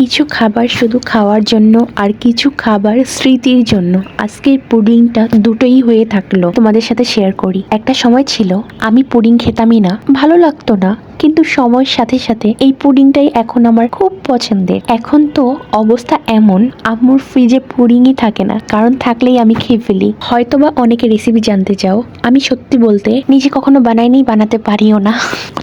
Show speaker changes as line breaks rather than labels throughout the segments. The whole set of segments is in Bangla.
কিছু খাবার শুধু খাওয়ার জন্য আর কিছু খাবার স্মৃতির জন্য। আজকের পুডিংটা দুটোই হয়ে থাকল। তোমাদের সাথে শেয়ার করি। একটা সময় ছিল, আমি পুডিং খেতামই না, ভালো লাগতো না, কিন্তু সময়ের সাথে সাথে এই পুডিংটাই এখন আমার খুব পছন্দের। এখন তো অবস্থা এমন, আম্মুর ফ্রিজে পুডিংই থাকে না, কারণ থাকলেই আমি খেয়ে ফেলি। হয়তোবা অনেকে রেসিপি জানতে চাও। আমি সত্যি বলতে নিজে কখনো বানাইনি, বানাতে পারিও না।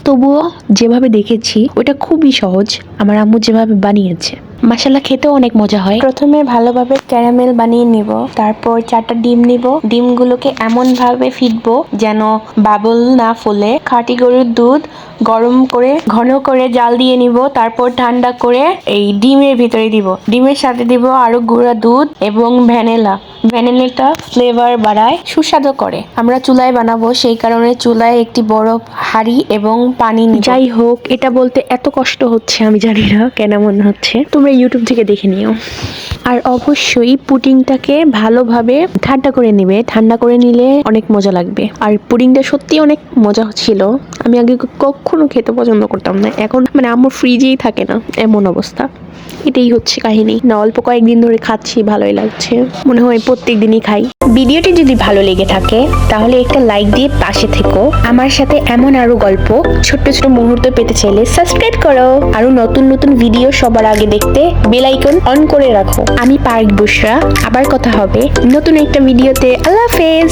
তবুও যেভাবে দেখেছি, ওটা খুবই সহজ। আমার আম্মু যেভাবে বানিয়েছে মাসালা খেতেও অনেক মজা হয়। প্রথমে ভালোভাবে ক্যারামেল বানিয়ে নিব, তারপর চারটা ডিম নিব। ডিমগুলোকে এমন ভাবে ফিটবো যেন বাবল না ফুলে। খাটি গরুর দুধ গরম করে, ঘন করে জাল দিয়ে নিব, তারপর ঠান্ডা করে এই ডিমের ভিতরে দিব। ডিমের সাথে দিব আরও গুঁড়া দুধ এবং ভ্যানিলা। ভ্যানিলাটা ফ্লেভার বাড়ায়, সুস্বাদু করে। আমরা চুলায় বানাবো, সেই কারণে চুলায় একটি বড় হাঁড়ি এবং পানি। যাই হোক, এটা বলতে এত কষ্ট হচ্ছে, আমি জানি না কেন মনে হচ্ছে। তোমরা ইউটিউব থেকে দেখে নিও। আর অবশ্যই পুডিংটাকে ভালোভাবে ঠান্ডা করে নিবে। ঠান্ডা করে নিলে অনেক মজা লাগবে। আর পুডিংটা সত্যি অনেক মজা ছিল। আমি আগে কখনো খেতে পছন্দ করতাম না। এখন মানে আমার ফ্রিজেই থাকে না। এমন অবস্থা। এটাই হচ্ছে কাহিনী। না, অল্প কয়েকদিন ধরে খাচ্ছি, ভালোই লাগছে। মনে হয় প্রত্যেক দিনই খাই। ভিডিওটি যদি ভালো লেগে থাকে, তাহলে একটা লাইক দিয়ে পাশে থেকো। আমার সাথে এমন আরও গল্প, ছোট্ট ছোট মুহূর্ত পেতে চাইলে সাবস্ক্রাইব করো। আরও নতুন নতুন ভিডিও সবার আগে দেখতে বেল আইকন অন করে রাখো। আমি পার্ক বুসরা আবার কথা হবে নতুন একটা ভিডিওতে। আল্লাহ হাফেজ।